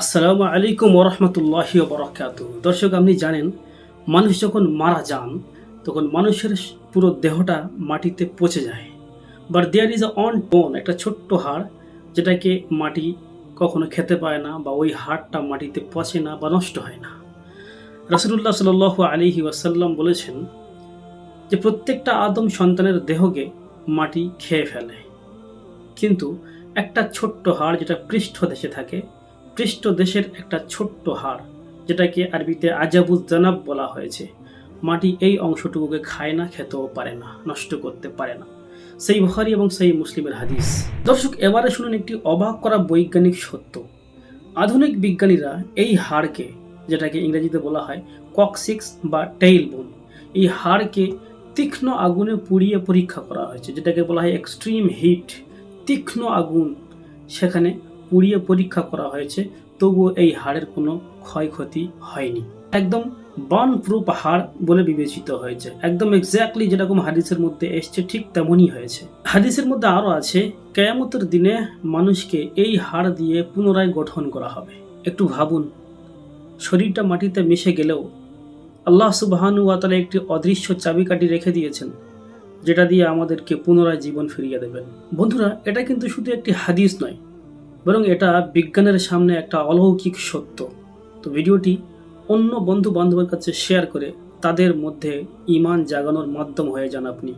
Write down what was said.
আসসালামু আলাইকুম ওরহমতুল্লাহি বরকাত দর্শক, আপনি জানেন, মানুষ যখন মারা যান, তখন মানুষের পুরো দেহটা মাটিতে পচে যায়। But there is on tone একটা ছোট্ট হাড়, যেটাকে মাটি কখনো খেতে পায় না বা ওই হাড়টা মাটিতে পচে না বা নষ্ট হয় না। রাসুলুল্লাহ সাল আলিহি ওয়াসাল্লাম বলেছেন যে, প্রত্যেকটা আদম সন্তানের দেহকে মাটি খেয়ে ফেলে। কিন্তু একটা ছোট্ট হাড় যেটা পৃষ্ঠ দেশে থাকে পৃষ্ঠ দেশের একটা ছোট্ট হাড় যেটাকে আরবিতে আজাবুজ জানাব বলা হয়েছে। মাটি এই অংশটুকুকে খায় না, খেতেও পারে না, নষ্ট করতে পারে না। সেই বুখারি এবং সেই মুসলিমের হাদিস। দর্শক, এবারে শুনুন একটি অবাক করা বৈজ্ঞানিক সত্য। আধুনিক বিজ্ঞানীরা এই হাড়কে যেটাকে ইংরেজিতে বলা হয় ককসিক্স বা টেইল বোন এই হাড়কে তীক্ষ্ণ আগুনে পুড়িয়ে পরীক্ষা করা হয়েছে, যেটাকে বলা হয় এক্সট্রিম হিট। তীক্ষ্ণ আগুন, সেখানে পুড়িয়ে পরীক্ষা করা হয়েছে, তবুও এই হাড়ের কোনো ক্ষয়ক্ষতি হয়নি। একদম বার্ন প্রুফ হাড় বলে বিবেচিত হয়েছে। একদম এক্স্যাক্টলি যেরকম হাদিসের মধ্যে এসছে, ঠিক তেমনই হয়েছে। হাদিসের মধ্যে আরও আছে, কেয়ামতের দিনে মানুষকে এই হাড় দিয়ে পুনরায় গঠন করা হবে। একটু ভাবুন, শরীরটা মাটিতে মিশে গেলেও আল্লাহ সুবাহানু একটি অদৃশ্য চাবিকাঠি রেখে দিয়েছেন, যেটা দিয়ে আমাদেরকে পুনরায় জীবন ফিরিয়ে দেবেন। বন্ধুরা, এটা কিন্তু শুধু একটি হাদিস নয় বরং এটা বিজ্ঞানের সামনে একটা অলৌকিক সত্য। তো ভিডিওটি অন্য বন্ধু বান্ধবের কাছে শেয়ার করে তাদের মধ্যে ইমান জাগানোর মাধ্যম হয়ে যান আপনি।